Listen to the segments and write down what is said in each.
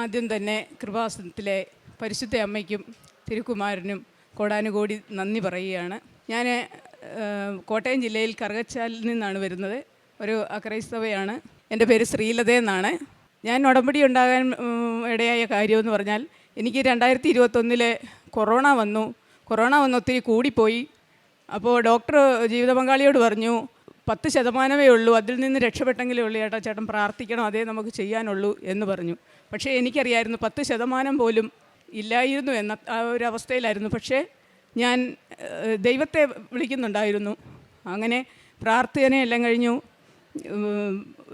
ആദ്യം തന്നെ കൃപാസനത്തിലെ പരിശുദ്ധ അമ്മയ്ക്കും തിരുക്കുമാരനും കോടാനുകോടി നന്ദി പറയുകയാണ്. ഞാൻ കോട്ടയം ജില്ലയിൽ കറുകച്ചാലിൽ നിന്നാണ് വരുന്നത്. ഒരു അക്രൈസ്തവയാണ്. എന്റെ പേര് ശ്രീലത എന്നാണ്. ഞാൻ ഉടമ്പടി ഉണ്ടാകാൻ ഇടയായ കാര്യമെന്ന് പറഞ്ഞാൽ എനിക്ക് രണ്ടായിരത്തി ഇരുപത്തൊന്നിലെ കൊറോണ വന്നു. കൊറോണ വന്ന് ഒത്തിരി കൂടിപ്പോയി. അപ്പോൾ ഡോക്ടർ ജീവിത പങ്കാളിയോട് പറഞ്ഞു പത്ത് ശതമാനമേ ഉള്ളൂ. അതിൽ നിന്ന് രക്ഷപ്പെട്ടെങ്കിലേ ഉള്ളൂ. ചേട്ടാ ചേട്ടൻ പ്രാർത്ഥിക്കണം അതേ നമുക്ക് ചെയ്യാനുള്ളൂ എന്ന് പറഞ്ഞു. പക്ഷേ എനിക്കറിയായിരുന്നു പത്ത് ശതമാനം പോലും ഇല്ലായിരുന്നു എന്ന ആ ഒരു അവസ്ഥയിലായിരുന്നു. പക്ഷേ ഞാൻ ദൈവത്തെ വിളിക്കുന്നുണ്ടായിരുന്നു. അങ്ങനെ പ്രാർത്ഥനയെല്ലാം കഴിഞ്ഞു.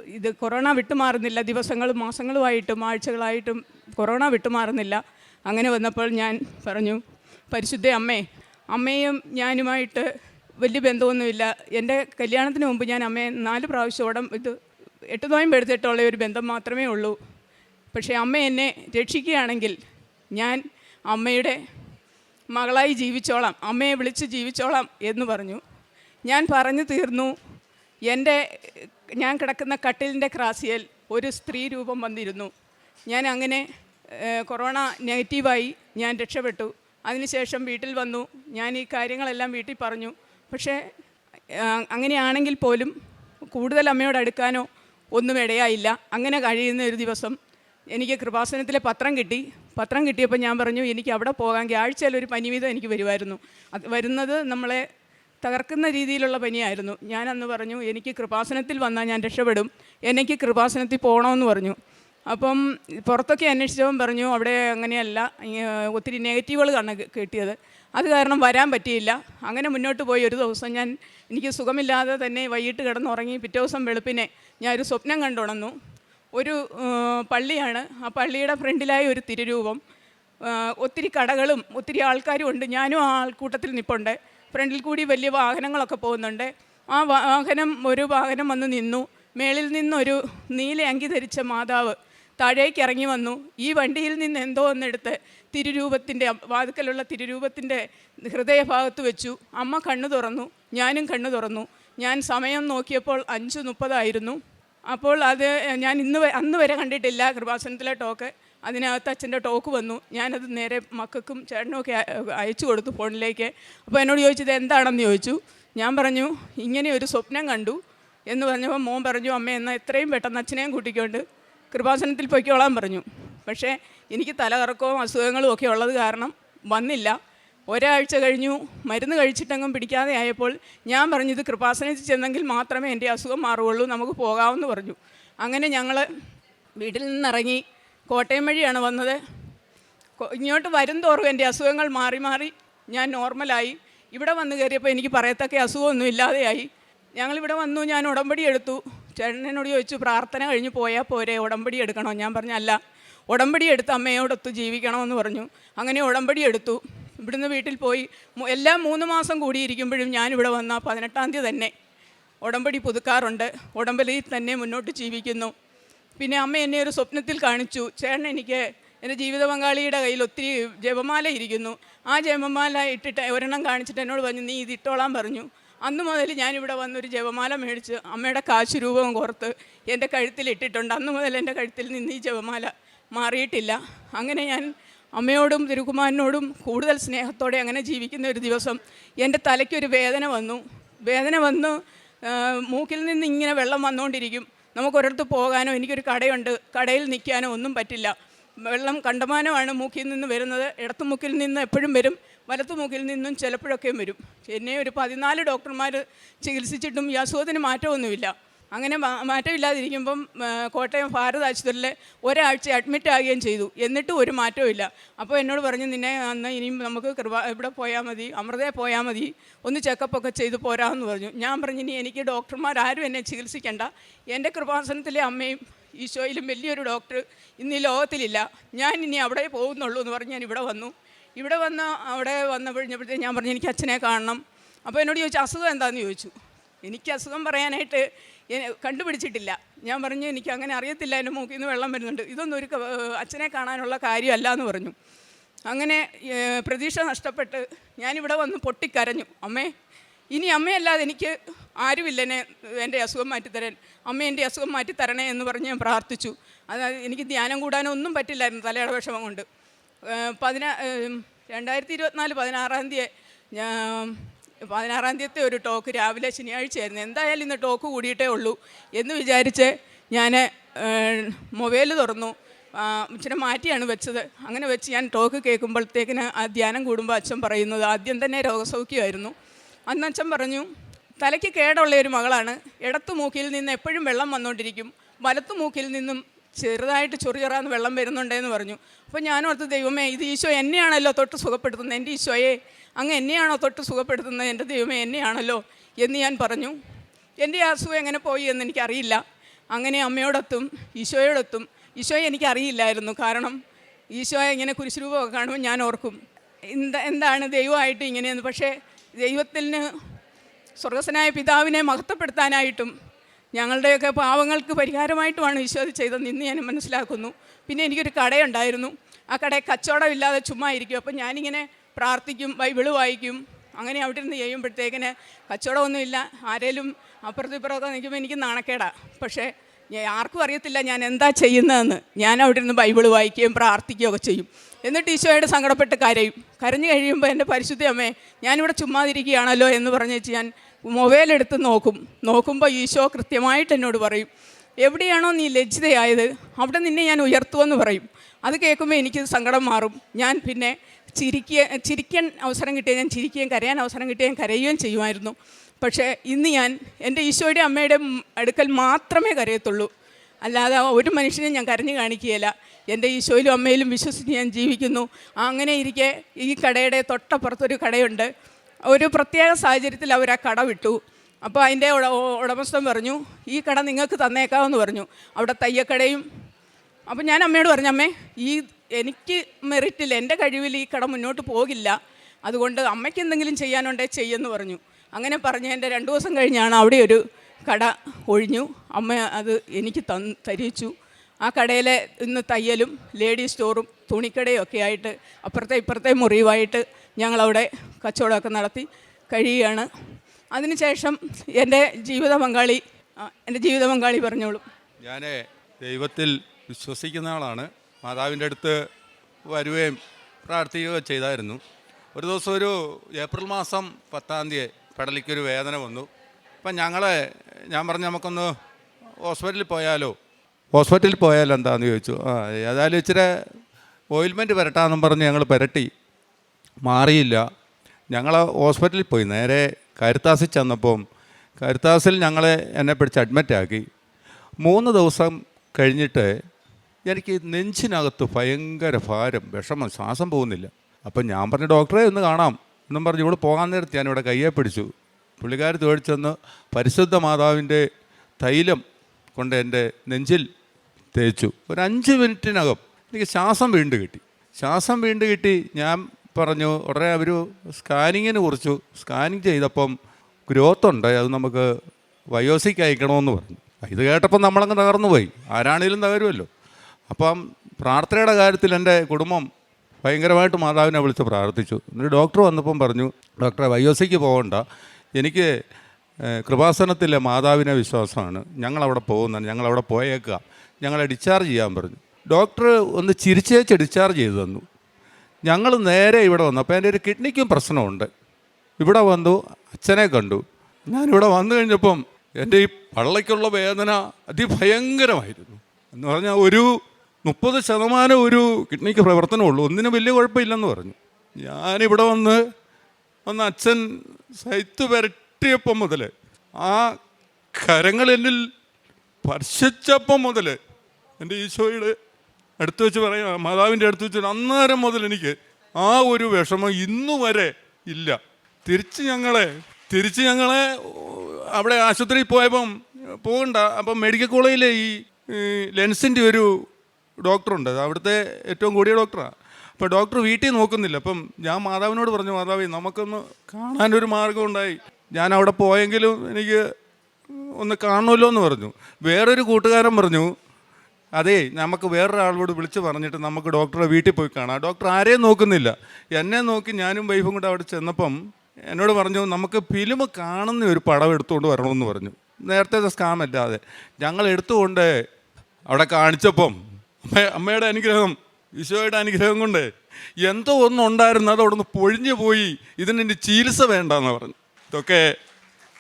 ഇത് കൊറോണ വിട്ടുമാറുന്നില്ല. ദിവസങ്ങളും മാസങ്ങളുമായിട്ടും ആഴ്ചകളായിട്ടും കൊറോണ വിട്ടുമാറുന്നില്ല. അങ്ങനെ വന്നപ്പോൾ ഞാൻ പറഞ്ഞു പരിശുദ്ധ അമ്മേ അമ്മയും ഞാനുമായിട്ട് വലിയ ബന്ധമൊന്നുമില്ല. എന്റെ കല്യാണത്തിന് മുമ്പ് ഞാൻ അമ്മയെ നാല് ഓടം ഇത് എട്ട് നോയം എടുത്തിട്ടുള്ള ഒരു ബന്ധം മാത്രമേ ഉള്ളൂ. പക്ഷേ അമ്മ എന്നെ രക്ഷിക്കുകയാണെങ്കിൽ ഞാൻ അമ്മയുടെ മകളായി ജീവിച്ചോളാം അമ്മയെ വിളിച്ച് ജീവിച്ചോളാം എന്ന് പറഞ്ഞു. ഞാൻ പറഞ്ഞു തീർന്നു എന്റെ ഞാൻ കിടക്കുന്ന കട്ടിലിന്റെ ക്രാസിയൽ ഒരു സ്ത്രീ രൂപം വന്നിരുന്നു. ഞാൻ അങ്ങനെ കൊറോണ നെഗറ്റീവായി ഞാൻ രക്ഷപ്പെട്ടു. അതിനുശേഷം വീട്ടിൽ വന്നു. ഞാൻ ഈ കാര്യങ്ങളെല്ലാം വീട്ടിൽ പറഞ്ഞു. പക്ഷേ അങ്ങനെയാണെങ്കിൽ പോലും കൂടുതൽ അമ്മയോട് അടുക്കാനോ ഒന്നും ഇടയായില്ല. അങ്ങനെ കഴിയുന്ന ഒരു ദിവസം എനിക്ക് കൃപാസനത്തിലെ പത്രം കിട്ടി. പത്രം കിട്ടിയപ്പോൾ ഞാൻ പറഞ്ഞു എനിക്ക് അവിടെ പോകാമെങ്കിൽ ആഴ്ചയിൽ ഒരു പനി വീതം എനിക്ക് വരുമായിരുന്നു. അത് വരുന്നത് നമ്മളെ തകർക്കുന്ന രീതിയിലുള്ള പനിയായിരുന്നു. ഞാൻ അന്ന് പറഞ്ഞു എനിക്ക് കൃപാസനത്തിൽ വന്നാൽ ഞാൻ രക്ഷപ്പെടും. എനിക്ക് കൃപാസനത്തിൽ പോകണമെന്ന് പറഞ്ഞു. അപ്പം പുറത്തൊക്കെ അന്വേഷിച്ചവൻ പറഞ്ഞു അവിടെ അങ്ങനെയല്ല. ഒത്തിരി നെഗറ്റീവുകൾ കണ്ണ് കിട്ടിയത്. അത് കാരണം വരാൻ പറ്റിയില്ല. അങ്ങനെ മുന്നോട്ട് പോയി ഒരു ദിവസം ഞാൻ എനിക്ക് സുഖമില്ലാതെ തന്നെ വൈകിട്ട് കിടന്നുറങ്ങി പിറ്റേ ദിവസം വെളുപ്പിനെ ഞാൻ ഒരു സ്വപ്നം കണ്ടുണന്നു ഒരു പള്ളിയാണ്. ആ പള്ളിയുടെ ഫ്രണ്ടിലായി ഒരു തിരുരൂപം. ഒത്തിരി കടകളും ഒത്തിരി ആൾക്കാരും ഉണ്ട്. ഞാനും ആ ആൾക്കൂട്ടത്തിൽ നിൽപ്പുണ്ട് ഫ്രണ്ടിൽ കൂടി വലിയ വാഹനങ്ങളൊക്കെ പോകുന്നുണ്ട്. ആ വാഹനം ഒരു വാഹനം വന്ന് നിന്നു. മേളിൽ നിന്നൊരു നീല അങ്കി ധരിച്ച മാതാവ് താഴേക്ക് ഇറങ്ങി വന്നു. ഈ വണ്ടിയിൽ നിന്ന് എന്തോ ഒന്നെടുത്ത് തിരുരൂപത്തിന്റെ വാതുക്കലുള്ള തിരുരൂപത്തിന്റെ ഹൃദയഭാഗത്ത് വെച്ചു. അമ്മ കണ്ണു തുറന്നു. ഞാനും കണ്ണു തുറന്നു. ഞാൻ സമയം നോക്കിയപ്പോൾ അഞ്ച് മുപ്പതായിരുന്നു. അപ്പോൾ അത് ഞാൻ ഇന്ന് അന്ന് വരെ കണ്ടിട്ടില്ല കൃപാസനത്തിലെ ടോക്ക്. അതിനകത്ത് അച്ഛന്റെ ടോക്ക് വന്നു. ഞാനത് നേരെ മക്കൾക്കും ചേട്ടനും ഒക്കെ അയച്ചു കൊടുത്തു ഫോണിലേക്ക്. അപ്പോൾ എന്നോട് ചോദിച്ചത് എന്താണെന്ന് ചോദിച്ചു. ഞാൻ പറഞ്ഞു ഇങ്ങനെ ഒരു സ്വപ്നം കണ്ടു. എന്ന് പറഞ്ഞപ്പോൾ മോൻ പറഞ്ഞു അമ്മ എന്നാൽ എത്രയും പെട്ടെന്ന് അച്ഛനെയും കൂട്ടിക്കൊണ്ട് കൃപാസനത്തിൽ പൊയ്ക്കോളാൻ പറഞ്ഞു. പക്ഷേ എനിക്ക് തലകറക്കവും അസുഖങ്ങളും ഒക്കെ ഉള്ളത് കാരണം വന്നില്ല. ഒരാഴ്ച കഴിഞ്ഞു മരുന്ന് കഴിച്ചിട്ടെങ്കിലും പിടിക്കാതെ ആയപ്പോൾ ഞാൻ പറഞ്ഞു കൃപാസനത്തിൽ ചെന്നെങ്കിൽ മാത്രമേ എന്റെ അസുഖം മാറുകയുള്ളൂ നമുക്ക് പോകാമെന്ന് പറഞ്ഞു. അങ്ങനെ ഞങ്ങൾ വീട്ടിൽ നിന്നിറങ്ങി കോട്ടയം വഴിയാണ് വന്നത്. ഇങ്ങോട്ട് വരും തോറും എന്റെ അസുഖങ്ങൾ മാറി മാറി ഞാൻ നോർമലായി. ഇവിടെ വന്ന് കയറിയപ്പോൾ എനിക്ക് പറയത്തക്ക അസുഖമൊന്നും ഇല്ലാതെയായി. ഞങ്ങളിവിടെ വന്നു ഞാൻ ഉടമ്പടി എടുത്തു. ചേട്ടനോട് ചോദിച്ചു പ്രാർത്ഥന കഴിഞ്ഞ് പോയാൽ പോരെ ഉടമ്പടി എടുക്കണോ? ഞാൻ പറഞ്ഞല്ല ഉടമ്പടി എടുത്ത് അമ്മയോടൊത്ത് ജീവിക്കണമെന്ന് പറഞ്ഞു. അങ്ങനെ ഉടമ്പടി എടുത്തു. ഇവിടുന്ന് വീട്ടിൽ പോയി. എല്ലാ മൂന്ന് മാസം കൂടിയിരിക്കുമ്പോഴും ഞാനിവിടെ വന്ന പതിനെട്ടാം തീയതി തന്നെ ഉടമ്പടി പുതുക്കാറുണ്ട്. ഉടമ്പടി തന്നെ മുന്നോട്ട് ജീവിക്കുന്നു. പിന്നെ അമ്മ എന്നെ ഒരു സ്വപ്നത്തിൽ കാണിച്ചു. ചേട്ടൻ എനിക്ക് എന്റെ ജീവിത പങ്കാളിയുടെ കയ്യിൽ ഒത്തിരി ജപമാല ഇരിക്കുന്നു. ആ ജപമാല ഇട്ടിട്ട് ഒരെണ്ണം കാണിച്ചിട്ട് എന്നോട് പറഞ്ഞു നീ ഇത് ഇട്ടോളാൻ പറഞ്ഞു. അന്ന് മുതൽ ഞാനിവിടെ വന്നൊരു ജപമാല മേടിച്ച് അമ്മയുടെ കാശ് രൂപവും കോർത്ത് എന്റെ കഴുത്തിൽ ഇട്ടിട്ടുണ്ട്. അന്ന് മുതൽ എന്റെ കഴുത്തിൽ നിന്ന് ഈ ജപമാല മാറിയിട്ടില്ല. അങ്ങനെ ഞാൻ അമ്മയോടും തിരുക്കുമാരനോടും കൂടുതൽ സ്നേഹത്തോടെ അങ്ങനെ ജീവിക്കുന്ന ഒരു ദിവസം എന്റെ തലയ്ക്കൊരു വേദന വന്നു. വേദന വന്ന് മൂക്കിൽ നിന്ന് ഇങ്ങനെ വെള്ളം വന്നുകൊണ്ടിരിക്കും. നമുക്ക് ഒരിടത്ത് പോകാനോ എനിക്കൊരു കടയുണ്ട്. കടയിൽ നിൽക്കാനോ ഒന്നും പറ്റില്ല. വെള്ളം കണ്ടമാനമാണ് മൂക്കിൽ നിന്ന് വരുന്നത്. ഇടത്തുമൂക്കിൽ നിന്ന് എപ്പോഴും വരും. വലത്തുമൂക്കിൽ നിന്നും ചിലപ്പോഴൊക്കെയും വരും. എന്നെ ഒരു പതിനാല് ഡോക്ടർമാർ ചികിത്സിച്ചിട്ടും ഈ അസുഖത്തിന് മാറ്റമൊന്നുമില്ല. അങ്ങനെ മാറ്റമില്ലാതിരിക്കുമ്പം കോട്ടയം ഭാരത് ആശുപത്രിയിൽ ഒരാഴ്ച അഡ്മിറ്റ് ആകുകയും ചെയ്തു. എന്നിട്ടും ഒരു മാറ്റവും ഇല്ല അപ്പോൾ എന്നോട് പറഞ്ഞു നിന്നെ അന്ന് ഇനിയും നമുക്ക് കൃപ ഇവിടെ പോയാൽ മതി അമൃതയെ പോയാൽ മതി. ഒന്ന് ചെക്കപ്പൊക്കെ ചെയ്ത് പോരാമെന്ന് പറഞ്ഞു. ഞാൻ പറഞ്ഞു ഇനി എനിക്ക് ഡോക്ടർമാർ ആരും എന്നെ ചികിത്സിക്കേണ്ട. എന്റെ കൃപാസനത്തിലെ അമ്മയും ഈശോയിലും വലിയൊരു ഡോക്ടർ ഇന്ന് ഈ ലോകത്തിലില്ല. ഞാൻ ഇനി അവിടെ പോകുന്നുള്ളൂ എന്ന് പറഞ്ഞ് ഞാൻ ഇവിടെ വന്നു. ഇവിടെ വന്ന് അവിടെ വന്നപ്പോഴത്തേക്ക് ഞാൻ പറഞ്ഞു എനിക്ക് അച്ഛനെ കാണണം. അപ്പോൾ എന്നോട് ചോദിച്ചു അസുഖം എന്താണെന്ന് ചോദിച്ചു. എനിക്ക് അസുഖം പറയാനായിട്ട് കണ്ടുപിടിച്ചിട്ടില്ല. ഞാൻ പറഞ്ഞു എനിക്ക് അങ്ങനെ അറിയത്തില്ല എന്റെ മൂക്കിൽ നിന്ന് വെള്ളം വരുന്നുണ്ട്. ഇതൊന്നും ഒരു അച്ഛനെ കാണാനുള്ള കാര്യമല്ല എന്ന് പറഞ്ഞു. അങ്ങനെ പ്രതീക്ഷ നഷ്ടപ്പെട്ട് ഞാനിവിടെ വന്ന് പൊട്ടിക്കരഞ്ഞു. അമ്മേ ഇനി അമ്മയല്ലാതെ എനിക്ക് ആരുമില്ല എന്നെ എന്റെ അസുഖം മാറ്റിത്തരാൻ. അമ്മ എന്റെ അസുഖം മാറ്റിത്തരണേ എന്ന് പറഞ്ഞ് ഞാൻ പ്രാർത്ഥിച്ചു. അതായത് എനിക്ക് ധ്യാനം കൂടാനോ ഒന്നും പറ്റില്ലായിരുന്നു തലയുടെ വിഷമം കൊണ്ട്. പതിനാ രണ്ടായിരത്തി ഇരുപത്തിനാല് പതിനാറാം തീയതി ഞാൻ പതിനാറാം തീയതി ഒരു ടോക്ക് രാവിലെ ശനിയാഴ്ചയായിരുന്നു. എന്തായാലും ഇന്ന് ടോക്ക് കൂടിയിട്ടേ ഉള്ളൂ എന്ന് വിചാരിച്ച് ഞാൻ മൊബൈൽ തുറന്നു. അച്ഛനെ മാറ്റിയാണ് വെച്ചത്. അങ്ങനെ വെച്ച് ഞാൻ ടോക്ക് കേൾക്കുമ്പോഴത്തേക്കിന് ആ ധ്യാനം കൂടുമ്പോൾ അച്ഛൻ പറയുന്നത് ആദ്യം തന്നെ രോഗസൗഖ്യമായിരുന്നു. അന്ന് അച്ഛൻ പറഞ്ഞു തലയ്ക്ക് കേടുള്ള ഒരു മകളാണ്. ഇടത്തു മൂക്കിൽ നിന്ന് എപ്പോഴും വെള്ളം വന്നുകൊണ്ടിരിക്കും. വലത്തു മൂക്കിൽ നിന്നും ചെറുതായിട്ട് ചൊറിയറാന്ന് വെള്ളം വരുന്നുണ്ടെന്ന് പറഞ്ഞു. അപ്പോൾ ഞാനോർത്ത് ദൈവമേ ഇത് ഈശോ എന്നെയാണല്ലോ തൊട്ട് സുഖപ്പെടുത്തുന്നത്. എന്റെ ഈശോയെ അങ്ങ് എന്നെയാണോ തൊട്ട് സുഖപ്പെടുത്തുന്നത്? എന്റെ ദൈവമേ എന്നെയാണല്ലോ? എന്ന് ഞാൻ പറഞ്ഞു. എന്റെ ആ എങ്ങനെ പോയി എന്ന് എനിക്കറിയില്ല. അങ്ങനെ അമ്മയോടൊത്തും ഈശോയോടൊത്തും. ഈശോയെ എനിക്കറിയില്ലായിരുന്നു. കാരണം ഈശോയെ ഇങ്ങനെ കുരിശുരൂപമൊക്കെ കാണുമ്പോൾ ഞാൻ ഓർക്കും എന്താ എന്താണ് ദൈവമായിട്ട് ഇങ്ങനെയെന്ന്? പക്ഷേ ദൈവത്തിന് സ്വർഗസ്വനായ പിതാവിനെ മഹത്വപ്പെടുത്താനായിട്ടും ഞങ്ങളുടെയൊക്കെ പാവങ്ങൾക്ക് പരിഹാരമായിട്ടുമാണ് ഈശോ ചെയ്തതെന്ന് ഇന്ന് ഞാൻ മനസ്സിലാക്കുന്നു. പിന്നെ എനിക്കൊരു കടയുണ്ടായിരുന്നു. ആ കടയിൽ കച്ചവടമില്ലാതെ ചുമ്മാ ഇരിക്കും. അപ്പം ഞാനിങ്ങനെ പ്രാർത്ഥിക്കും ബൈബിൾ വായിക്കും. അങ്ങനെ അവിടെ ഇരുന്ന് ചെയ്യുമ്പോഴത്തേക്കിന് കച്ചവടമൊന്നുമില്ല. ആരേലും അപ്പുറത്തും ഇപ്പുറമൊക്കെ നിൽക്കുമ്പോൾ എനിക്ക് നാണക്കേടാണ് പക്ഷേ ഞാൻ ആർക്കും അറിയത്തില്ല ഞാൻ എന്താ ചെയ്യുന്നതെന്ന്. ഞാൻ അവിടെ ഇരുന്ന് ബൈബിൾ വായിക്കുകയും പ്രാർത്ഥിക്കുകയും ഒക്കെ ചെയ്യും. എന്നിട്ട് ഈശോയുടെ സങ്കടപ്പെട്ട് കരയും. കരഞ്ഞു കഴിയുമ്പോൾ എന്റെ പരിശുദ്ധ അമ്മേ ഞാനിവിടെ ചുമ്മാതിരിക്കുകയാണല്ലോ എന്ന് പറഞ്ഞ് വെച്ച് ഞാൻ മൊബൈൽ എടുത്ത് നോക്കും. നോക്കുമ്പോൾ ഈശോ കൃത്യമായിട്ട് എന്നോട് പറയും എവിടെയാണോ നീ ലജ്ജിതയായത്? അവിടെ നിന്നെ ഞാൻ ഉയർത്തുമെന്ന് പറയും. അത് കേൾക്കുമ്പോൾ എനിക്ക് സങ്കടം മാറും. ഞാൻ പിന്നെ ചിരിക്കുക ചിരിക്കാൻ അവസരം കിട്ടിയാൽ ഞാൻ ചിരിക്കുകയും കരയാൻ അവസരം കിട്ടിയാൽ ഞാൻ കരയുകയും ചെയ്യുമായിരുന്നു. പക്ഷേ ഇന്ന് ഞാൻ എന്റെ ഈശോയുടെ അമ്മയുടെ അടുക്കൽ മാത്രമേ കരയത്തുള്ളൂ. അല്ലാതെ ഒരു മനുഷ്യനെ ഞാൻ കരഞ്ഞു കാണിക്കുകയില്ല. എന്റെ ഈശോയിലും അമ്മയിലും വിശ്വസിച്ച് ഞാൻ ജീവിക്കുന്നു. അങ്ങനെ ഇരിക്കെ ഈ കടയുടെ തൊട്ടപ്പുറത്തൊരു കടയുണ്ട്. ഒരു പ്രത്യേക സാഹചര്യത്തിൽ അവർ ആ കട വിട്ടു. അപ്പോൾ അതിന്റെ ഉട ഉടമസ്ഥൻ പറഞ്ഞു ഈ കട നിങ്ങൾക്ക് തന്നേക്കാമെന്ന് പറഞ്ഞു. അവിടെ തയ്യക്കടയും അപ്പോൾ ഞാൻ അമ്മയോട് പറഞ്ഞു അമ്മേ ഈ എനിക്ക് മെറിറ്റിൽ എന്റെ കഴിവിൽ ഈ കട മുന്നോട്ട് പോകില്ല. അതുകൊണ്ട് അമ്മയ്ക്ക് എന്തെങ്കിലും ചെയ്യാനുണ്ടേ ചെയ്യുമെന്ന് പറഞ്ഞു. അങ്ങനെ പറഞ്ഞ് എന്റെ രണ്ട് ദിവസം കഴിഞ്ഞാണ് അവിടെ ഒരു കട ഒഴിഞ്ഞു. അമ്മ അത് എനിക്ക് തന്ന് തരിച്ചു. ആ കടയിലെ ഇന്ന് തയ്യലും ലേഡി സ്റ്റോറും തുണിക്കടയും ഒക്കെ ആയിട്ട് അപ്പുറത്തെ ഇപ്പുറത്തെ മുറിയുമായിട്ട് ഞങ്ങളവിടെ കച്ചവടമൊക്കെ നടത്തി കഴിയുകയാണ്. അതിനുശേഷം എന്റെ ജീവിത പങ്കാളി എന്റെ ജീവിത പങ്കാളി പറഞ്ഞോളൂ. ഞാൻ ദൈവത്തിൽ വിശ്വസിക്കുന്ന ആളാണ്. മാതാവിന്റെ അടുത്ത് വരുകയും പ്രാർത്ഥിക്കുകയും ചെയ്തായിരുന്നു. ഒരു ദിവസം ഒരു ഏപ്രിൽ മാസം പത്താം തീയതി പെടലിക്കൊരു വേദന വന്നു. അപ്പം ഞങ്ങൾ ഞാൻ പറഞ്ഞു നമുക്കൊന്ന് ഹോസ്പിറ്റലിൽ പോയാലോ? ഹോസ്പിറ്റലിൽ പോയാലോ എന്താണെന്ന് ചോദിച്ചു. ആ ഏതായാലും ഇച്ചിരി ഓയിൽമെന്റ് പുരട്ടാന്നും പറഞ്ഞ് ഞങ്ങൾ പുരട്ടി. മാറിയില്ല. ഞങ്ങൾ ഹോസ്പിറ്റലിൽ പോയി. നേരെ കരുത്താസിൽ ചെന്നപ്പം കരുത്താസിൽ ഞങ്ങളെ എന്നെ പിടിച്ച് അഡ്മിറ്റാക്കി മൂന്ന് ദിവസം കഴിഞ്ഞിട്ട് എനിക്ക് നെഞ്ചിനകത്ത് ഭയങ്കര ഭാരം വിഷമം ശ്വാസം പോകുന്നില്ല. അപ്പം ഞാൻ പറഞ്ഞു ഡോക്ടറെ ഒന്ന് കാണാം. എന്നും പറഞ്ഞ് ഇവിടെ പോകാൻ നേരത്ത് ഞാനിവിടെ കയ്യെ പിടിച്ചു. പുള്ളിക്കാരി തേടിച്ചെന്ന് പരിശുദ്ധ മാതാവിന്റെ തൈലം കൊണ്ട് എന്റെ നെഞ്ചിൽ തേച്ചു. ഒരു അഞ്ച് മിനിറ്റിനകം എനിക്ക് ശ്വാസം വീണ്ടും കിട്ടി. ശ്വാസം വീണ്ടും കിട്ടി. ഞാൻ പറഞ്ഞു ഉടനെ അവർ സ്കാനിങ്ങിന് കുറിച്ചു. സ്കാനിങ് ചെയ്തപ്പം ഗ്രോത്ത് ഉണ്ട് അത് നമുക്ക് വയോസിക്ക് അയക്കണമെന്ന് പറഞ്ഞു. ഇത് കേട്ടപ്പം നമ്മളങ്ങ് തകർന്നു പോയി ആരാണേലും തകരുമല്ലോ. അപ്പം പ്രാർത്ഥനയുടെ കാര്യത്തിൽ എന്റെ കുടുംബം ഭയങ്കരമായിട്ട് മാതാവിനെ വിളിച്ച് പ്രാർത്ഥിച്ചു. എന്നിട്ട് ഡോക്ടർ വന്നപ്പം പറഞ്ഞു ഡോക്ടറെ വയോസിക്ക് പോകണ്ട. എനിക്ക് കൃപാസനത്തിലെ മാതാവിനെ വിശ്വാസമാണ്. ഞങ്ങളവിടെ പോകുന്നതാണ് ഞങ്ങളവിടെ പോയേക്കുക. ഞങ്ങളെ ഡിസ്ചാർജ് ചെയ്യാൻ പറഞ്ഞു. ഡോക്ടർ ഒന്ന് ചിരിച്ചേച്ച് ഡിസ്ചാർജ് ചെയ്തു തന്നു. ഞങ്ങൾ നേരെ ഇവിടെ വന്നു. അപ്പോൾ എന്റെ ഒരു കിഡ്നിക്കും പ്രശ്നമുണ്ട്. ഇവിടെ വന്നു അച്ഛനെ കണ്ടു. ഞാനിവിടെ വന്നു കഴിഞ്ഞപ്പം എന്റെ ഈ പള്ളയ്ക്കുള്ള വേദന അതിഭയങ്കരമായിരുന്നു. എന്ന് പറഞ്ഞാൽ ഒരു മുപ്പത് ശതമാനം ഒരു കിഡ്നിക്ക് പ്രവർത്തനമുള്ളൂ. ഒന്നിനും വലിയ കുഴപ്പമില്ലെന്ന് പറഞ്ഞു. ഞാനിവിടെ വന്ന് വന്ന് അച്ഛൻ സൈത്ത് പുരട്ടിയപ്പം മുതൽ ആ കരങ്ങൾ എന്നിൽ സ്പർശിച്ചപ്പം മുതൽ എന്റെ ഈശോയുടെ അടുത്ത് വെച്ച് പറയാം മാതാവിന്റെ അടുത്ത് വെച്ച് അന്നേരം മുതൽ എനിക്ക് ആ ഒരു വിഷമം ഇന്നു വരെ ഇല്ല. തിരിച്ച് ഞങ്ങളെ തിരിച്ച് ഞങ്ങളെ അവിടെ ആശുപത്രിയിൽ പോയപ്പം പോകണ്ട അപ്പം മെഡിക്കൽ കോളേജിലെ ഈ ലെൻസിന്റെ ഒരു ഡോക്ടറുണ്ട്. അവിടുത്തെ ഏറ്റവും കൂടിയ ഡോക്ടറാണ് അപ്പോൾ ഡോക്ടർ വീട്ടിൽ നോക്കുന്നില്ല. അപ്പം ഞാൻ മാതാവിനോട് പറഞ്ഞു മാതാവേ നമുക്കൊന്ന് കാണാനൊരു മാർഗം ഉണ്ടായി ഞാൻ അവിടെ പോയെങ്കിലും എനിക്ക് ഒന്ന് കാണുമല്ലോ എന്ന് പറഞ്ഞു. വേറൊരു കൂട്ടുകാരൻ പറഞ്ഞു അതെ നമുക്ക് വേറൊരാളോട് വിളിച്ച് പറഞ്ഞിട്ട് നമുക്ക് ഡോക്ടറെ വീട്ടിൽ പോയി കാണാം. ഡോക്ടർ ആരെയും നോക്കുന്നില്ല. എന്നെ നോക്കി ഞാനും വൈഫും കൂടെ അവിടെ ചെന്നപ്പം എന്നോട് പറഞ്ഞു നമുക്ക് ഫിലിം കാണുന്ന ഒരു പടം എടുത്തുകൊണ്ട് വരണമെന്ന് പറഞ്ഞു. നേരത്തെ സ്കാം അല്ലാതെ. ഞങ്ങൾ എടുത്തുകൊണ്ട് അവിടെ കാണിച്ചപ്പം അമ്മ അമ്മയുടെ അനുഗ്രഹം ഈശോയുടെ അനുഗ്രഹം കൊണ്ട് എന്തോ ഒന്നുണ്ടായിരുന്നു അത് അവിടെ നിന്ന് പൊഴിഞ്ഞു പോയി. ഇതിന് ഇനി ചികിത്സ വേണ്ടെന്ന് പറഞ്ഞു ഇതൊക്കെ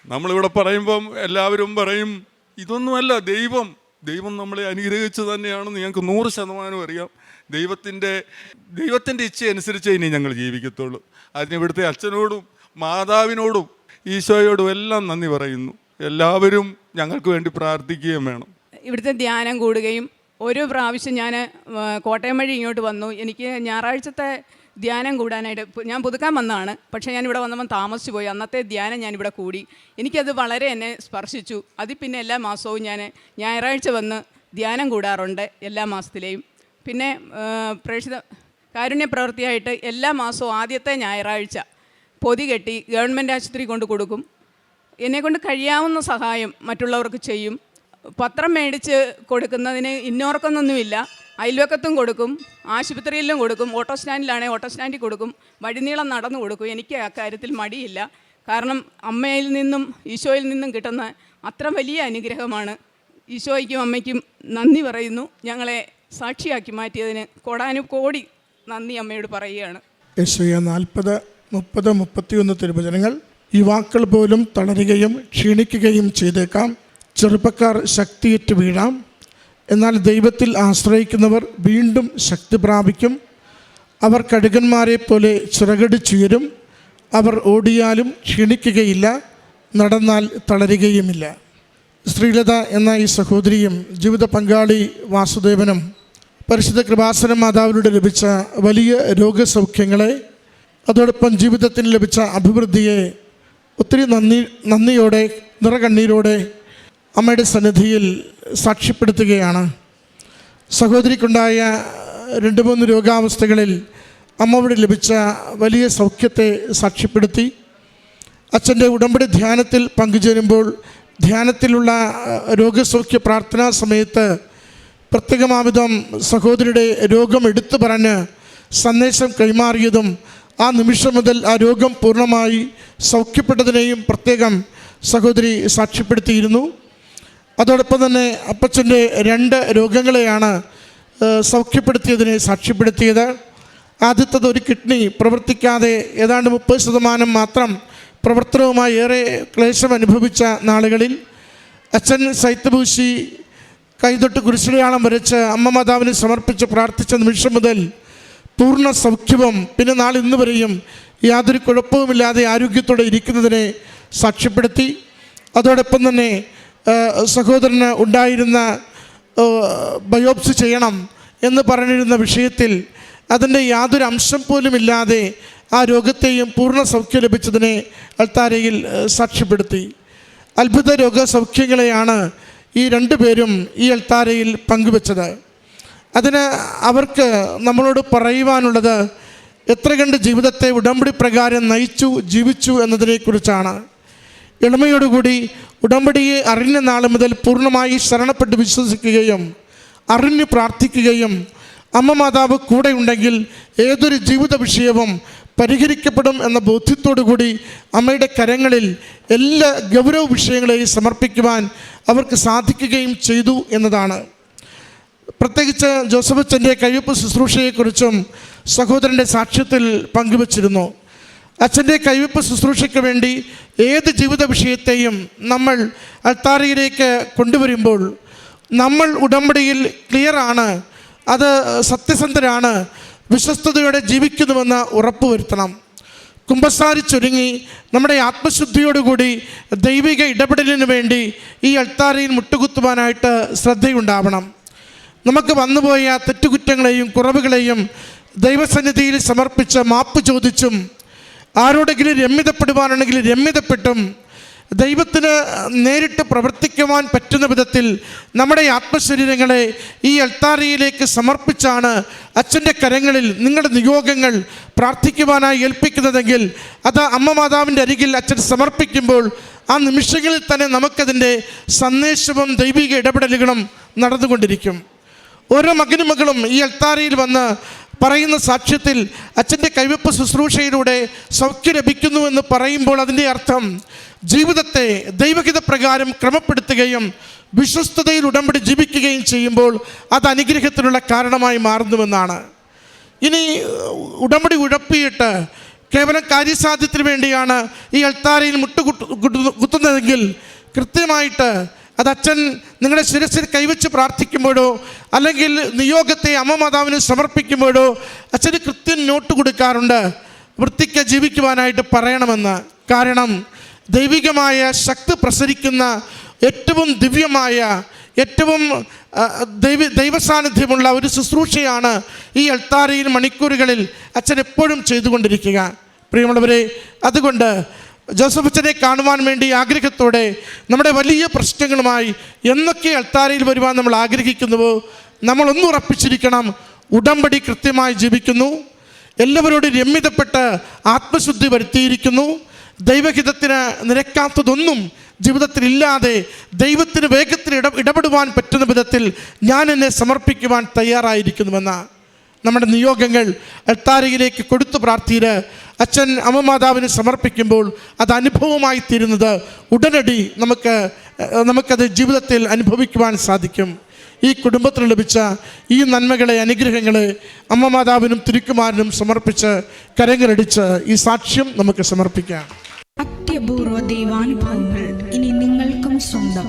നമ്മളിവിടെ പറയുമ്പം എല്ലാവരും പറയും ഇതൊന്നുമല്ല ദൈവം ദൈവം നമ്മളെ അനുഗ്രഹിച്ചു തന്നെയാണെന്ന് ഞങ്ങൾക്ക് നൂറ് ശതമാനം അറിയാം. ദൈവത്തിന്റെ ദൈവത്തിന്റെ ഇച്ഛ അനുസരിച്ചേ ഇനി ഞങ്ങൾ ജീവിക്കത്തുള്ളൂ. അതിന് ഇവിടുത്തെ അച്ഛനോടും മാതാവിനോടും ഈശോയോടും എല്ലാം നന്ദി പറയുന്നു. എല്ലാവരും ഞങ്ങൾക്ക് വേണ്ടി പ്രാർത്ഥിക്കുകയും വേണം. ഇവിടുത്തെ ധ്യാനം കൂടുകയും ഒരു പ്രാവശ്യം ഞാൻ കോട്ടയം വഴി ഇങ്ങോട്ട് വന്നു. എനിക്ക് ഞായറാഴ്ചത്തെ ധ്യാനം കൂടാനായിട്ട് ഞാൻ പുതുക്കാൻ വന്നതാണ്. പക്ഷേ ഞാൻ ഇവിടെ വന്നപ്പോൾ താമസിച്ചു പോയി. അന്നത്തെ ധ്യാനം ഞാനിവിടെ കൂടി. എനിക്കത് വളരെ എന്നെ സ്പർശിച്ചു. അതിൽ പിന്നെ എല്ലാ മാസവും ഞാൻ ഞായറാഴ്ച വന്ന് ധ്യാനം കൂടാറുണ്ട് എല്ലാ മാസത്തിലെയും. പിന്നെ പ്രേക്ഷിത കാരുണ്യ പ്രവൃത്തിയായിട്ട് എല്ലാ മാസവും ആദ്യത്തെ ഞായറാഴ്ച പൊതി കെട്ടി ഗവൺമെന്റ് ആശുപത്രി കൊണ്ട് കൊടുക്കും. എന്നെക്കൊണ്ട് കഴിയാവുന്ന സഹായം മറ്റുള്ളവർക്ക് ചെയ്യും. പത്രം മേടിച്ച് കൊടുക്കുന്നതിന് ഇന്നോർക്കൊന്നൊന്നുമില്ല. അയൽവക്കത്തും കൊടുക്കും ആശുപത്രിയിലും കൊടുക്കും ഓട്ടോ സ്റ്റാൻഡിലാണെങ്കിൽ ഓട്ടോ സ്റ്റാൻഡിൽ കൊടുക്കും വഴിനീളം നടന്നു കൊടുക്കും. എനിക്ക് അക്കാര്യത്തിൽ മടിയില്ല. കാരണം അമ്മയിൽ നിന്നും ഈശോയിൽ നിന്നും കിട്ടുന്ന അത്ര വലിയ അനുഗ്രഹമാണ്. ഈശോയ്ക്കും അമ്മയ്ക്കും നന്ദി പറയുന്നു. ഞങ്ങളെ സാക്ഷിയാക്കി മാറ്റിയതിന് കോടാനുകോടി നന്ദി അമ്മയോട് പറയുകയാണ്. നാൽപ്പത് മുപ്പത് മുപ്പത്തിയൊന്ന് തിരുവചനങ്ങൾ യുവാക്കൾ പോലും തളരുകയും ക്ഷീണിക്കുകയും ചെയ്തേക്കാം. ചെറുപ്പക്കാർ ശക്തിയേറ്റ് വീഴാം. എന്നാൽ ദൈവത്തിൽ ആശ്രയിക്കുന്നവർ വീണ്ടും ശക്തി പ്രാപിക്കും. അവർ കഴുകന്മാരെ പോലെ ചിറകടിച്ചുയരും അവർ ഓടിയാലും ക്ഷീണിക്കുകയില്ല. നടന്നാൽ തളരുകയുമില്ല. ശ്രീലത എന്ന ഈ സഹോദരിയും ജീവിത പങ്കാളി വാസുദേവനും പരിശുദ്ധ കൃപാസന മാതാവിലൂടെ ലഭിച്ച വലിയ രോഗസൗഖ്യങ്ങളെ അതോടൊപ്പം ജീവിതത്തിന് ലഭിച്ച അഭിവൃദ്ധിയെ ഒത്തിരി നന്ദി നന്ദിയോടെ നിറകണ്ണീരോടെ അമ്മയുടെ സന്നിധിയിൽ സാക്ഷ്യപ്പെടുത്തുകയാണ്. സഹോദരിക്കുണ്ടായ രണ്ട് മൂന്ന് രോഗാവസ്ഥകളിൽ അമ്മയോട് ലഭിച്ച വലിയ സൗഖ്യത്തെ സാക്ഷ്യപ്പെടുത്തി. അച്ഛന്റെ ഉടമ്പടി ധ്യാനത്തിൽ പങ്കുചേരുമ്പോൾ ധ്യാനത്തിലുള്ള രോഗസൗഖ്യ പ്രാർത്ഥനാ സമയത്ത് പ്രത്യേകമാവിധം സഹോദരിയുടെ രോഗം എടുത്തു പറഞ്ഞ് സന്ദേശം കൈമാറിയതും ആ നിമിഷം മുതൽ ആ രോഗം പൂർണമായി സൗഖ്യപ്പെട്ടതിനെയും പ്രത്യേകം സഹോദരി സാക്ഷ്യപ്പെടുത്തിയിരുന്നു. അതോടൊപ്പം തന്നെ അപ്പച്ചന്റെ രണ്ട് രോഗങ്ങളെയാണ് സൗഖ്യപ്പെടുത്തിയതിനെ സാക്ഷ്യപ്പെടുത്തിയത്. ആദ്യത്തത് ഒരു കിഡ്നി പ്രവർത്തിക്കാതെ ഏതാണ്ട് മുപ്പത് ശതമാനം മാത്രം പ്രവർത്തനവുമായി ഏറെ ക്ലേശം അനുഭവിച്ച നാളുകളിൽ അച്ഛൻ സൈത്തപൂശി കൈതൊട്ട് കുരിശിലയാളം വരച്ച് അമ്മ മാതാവിനെ സമർപ്പിച്ച് പ്രാർത്ഥിച്ച നിമിഷം മുതൽ പൂർണ സൗഖ്യവും പിന്നെ നാളെ ഇന്ന് വരെയും യാതൊരു കുഴപ്പവുമില്ലാതെ ആരോഗ്യത്തോടെ ഇരിക്കുന്നതിനെ സാക്ഷ്യപ്പെടുത്തി. അതോടൊപ്പം തന്നെ സഹോദരന് ഉണ്ടായിരുന്ന ബയോപ്സി ചെയ്യണം എന്ന് പറഞ്ഞിരുന്ന വിഷയത്തിൽ അതിന്റെ യാതൊരു അംശം പോലും ഇല്ലാതെ ആ രോഗത്തെയും പൂർണ സൗഖ്യം ലഭിച്ചതിനെ അൾത്താരയിൽ സാക്ഷ്യപ്പെടുത്തി. അത്ഭുത രോഗസൗഖ്യങ്ങളെയാണ് ഈ രണ്ടു പേരും ഈ അൾത്താരയിൽ പങ്കുവച്ചത്. അതിന് അവർക്ക് നമ്മളോട് പറയുവാനുള്ളത് എത്ര കണ്ട് ജീവിതത്തെ ഉടമ്പടി പ്രകാരം നയിച്ചു ജീവിച്ചു എന്നതിനെക്കുറിച്ചാണ്. എളിമയോടുകൂടി ഉടമ്പടിയെ അറിഞ്ഞ നാൾ മുതൽ പൂർണമായി ശരണപ്പെട്ട് വിശ്വസിക്കുകയും അറിഞ്ഞ് പ്രാർത്ഥിക്കുകയും അമ്മ മാതാവ് കൂടെ ഉണ്ടെങ്കിൽ ഏതൊരു ജീവിത വിഷയവും പരിഹരിക്കപ്പെടും എന്ന ബോധ്യത്തോടു കൂടി അമ്മയുടെ കരങ്ങളിൽ എല്ലാ ഗൗരവ വിഷയങ്ങളെയും സമർപ്പിക്കുവാൻ അവർക്ക് സാധിക്കുകയും ചെയ്തു എന്നതാണ്. പ്രത്യേകിച്ച് ജോസഫ് അച്ഛന്റെ കഴിവ് ശുശ്രൂഷയെക്കുറിച്ചും സഹോദരന്റെ സാക്ഷ്യത്തിൽ പങ്കുവച്ചിരുന്നു. അച്ഛന്റെ കൈവപ്പ് ശുശ്രൂഷയ്ക്ക് വേണ്ടി ഏത് ജീവിത വിഷയത്തെയും നമ്മൾ അത്താറിയിലേക്ക് കൊണ്ടുവരുമ്പോൾ നമ്മൾ ഉടമ്പടിയിൽ ക്ലിയറാണ് അത് സത്യസന്ധരാണ് വിശ്വസ്തയോടെ ജീവിക്കുന്നുവെന്ന് ഉറപ്പുവരുത്തണം കുമ്പസാരിച്ചൊരുങ്ങി നമ്മുടെ ആത്മശുദ്ധിയോടുകൂടി ദൈവിക ഇടപെടലിന് വേണ്ടി ഈ അൾത്താരയിൽ മുട്ടുകുത്തുവാനായിട്ട് ശ്രദ്ധയുണ്ടാവണം. നമുക്ക് വന്നുപോയ തെറ്റുകുറ്റങ്ങളെയും കുറവുകളെയും ദൈവസന്നിധിയിൽ സമർപ്പിച്ച് മാപ്പ് ചോദിച്ചും ആരോടെങ്കിലും രമ്യതപ്പെടുവാനാണെങ്കിൽ രമ്യതപ്പെട്ടും. ദൈവത്തിന് നേരിട്ട് പ്രവർത്തിക്കുവാൻ പറ്റുന്ന വിധത്തിൽ നമ്മുടെ ആത്മശരീരങ്ങളെ ഈ അൾത്താരയിലേക്ക് സമർപ്പിച്ചാണ് അച്ഛന്റെ കരങ്ങളിൽ നിങ്ങളുടെ നിയോഗങ്ങൾ പ്രാർത്ഥിക്കുവാനായി ഏൽപ്പിക്കുന്നതെങ്കിൽ അത് അമ്മ മാതാവിന്റെ അരികിൽ അച്ഛൻ സമർപ്പിക്കുമ്പോൾ ആ നിമിഷങ്ങളിൽ തന്നെ നമുക്കതിന്റെ സന്ദേശവും ദൈവിക ഇടപെടലുകളും നടന്നുകൊണ്ടിരിക്കും. ഓരോ മകനും മകളും ഈ അൾത്താരയിൽ വന്ന് പറയുന്ന സാക്ഷ്യത്തിൽ അച്ഛന്റെ കൈവപ്പ് ശുശ്രൂഷയിലൂടെ സൗഖ്യം ലഭിക്കുന്നു എന്ന് പറയുമ്പോൾ അതിന്റെ അർത്ഥം ജീവിതത്തെ ദൈവഹിത പ്രകാരം ക്രമപ്പെടുത്തുകയും വിശ്വസ്തതയിൽ ഉടമ്പടി ജീവിക്കുകയും ചെയ്യുമ്പോൾ അത് അനുഗ്രഹത്തിനുള്ള കാരണമായി മാറുന്നുവെന്നാണ്. ഇനി ഉടമ്പടി ഉഴപ്പിയിട്ട് കേവലം കാര്യസാധ്യത്തിന് വേണ്ടിയാണ് ഈ അൾത്താരയിൽ മുട്ടുകുട്ടു കുത്തുന്നതെങ്കിൽ കൃത്യമായിട്ട് അത് അച്ഛൻ നിങ്ങളുടെ ശിരസിൽ കൈവച്ച് പ്രാർത്ഥിക്കുമ്പോഴോ അല്ലെങ്കിൽ നിയോഗത്തെ അമ്മ മാതാവിന് സമർപ്പിക്കുമ്പോഴോ അച്ഛന് കൃത്യം നോട്ട് കൊടുക്കാറുണ്ട്. വൃത്തിക്ക് ജീവിക്കുവാനായിട്ട് പറയണമെന്ന്. കാരണം ദൈവികമായ ശക്തി പ്രസരിക്കുന്ന ഏറ്റവും ദിവ്യമായ ഏറ്റവും ദൈവ ദൈവസാന്നിധ്യമുള്ള ഒരു ശുശ്രൂഷയാണ് ഈ അൾത്താരയിൽ മണിക്കൂറുകളിൽ അച്ഛൻ എപ്പോഴും ചെയ്തുകൊണ്ടിരിക്കുക. പ്രിയമുള്ളവരെ അതുകൊണ്ട് ജോസഫ് അച്ഛനെ കാണുവാൻ വേണ്ടി ആഗ്രഹത്തോടെ നമ്മുടെ വലിയ പ്രശ്നങ്ങളുമായി എന്നൊക്കെ അൾത്താരയിൽ വരുവാൻ നമ്മൾ ആഗ്രഹിക്കുന്നുവോ? നമ്മൾ ഉറപ്പിച്ചിരിക്കണം. ഉടമ്പടി കൃത്യമായി ജീവിക്കുന്നു. എല്ലാവരോടും രമ്യതപ്പെട്ട് ആത്മശുദ്ധി വരുത്തിയിരിക്കുന്നു. ദൈവഹിതത്തിന് നിരക്കാത്തതൊന്നും ജീവിതത്തിൽ ഇല്ലാതെ ദൈവത്തിന് വേഗത്തിൽ ഇട ഇടപെടുവാൻ പറ്റുന്ന വിധത്തിൽ ഞാൻ എന്നെ സമർപ്പിക്കുവാൻ തയ്യാറായിരിക്കുന്നുവെന്ന നമ്മുടെ നിയോഗങ്ങൾ അൾത്താരയിലേക്ക് കൊടുത്തു പ്രാർത്ഥിയത് അച്ഛൻ അമ്മമാതാവിന് സമർപ്പിക്കുമ്പോൾ അത് അനുഭവമായി തീരുന്നത് ഉടനടി നമുക്ക് നമുക്കത് ജീവിതത്തിൽ അനുഭവിക്കുവാൻ സാധിക്കും. ഈ കുടുംബത്തിന് ലഭിച്ച ഈ നന്മകളെ അനുഗ്രഹങ്ങളെ അമ്മ മാതാവിനും തിരുക്കുമാരനും സമർപ്പിച്ച് കരങ്ങളടിച്ച് ഈ സാക്ഷ്യം നമുക്ക് സമർപ്പിക്കാം. അത്യപൂർവ ദൈവാനുഭവങ്ങൾ ഇനി നിങ്ങൾക്കും സ്വന്തം.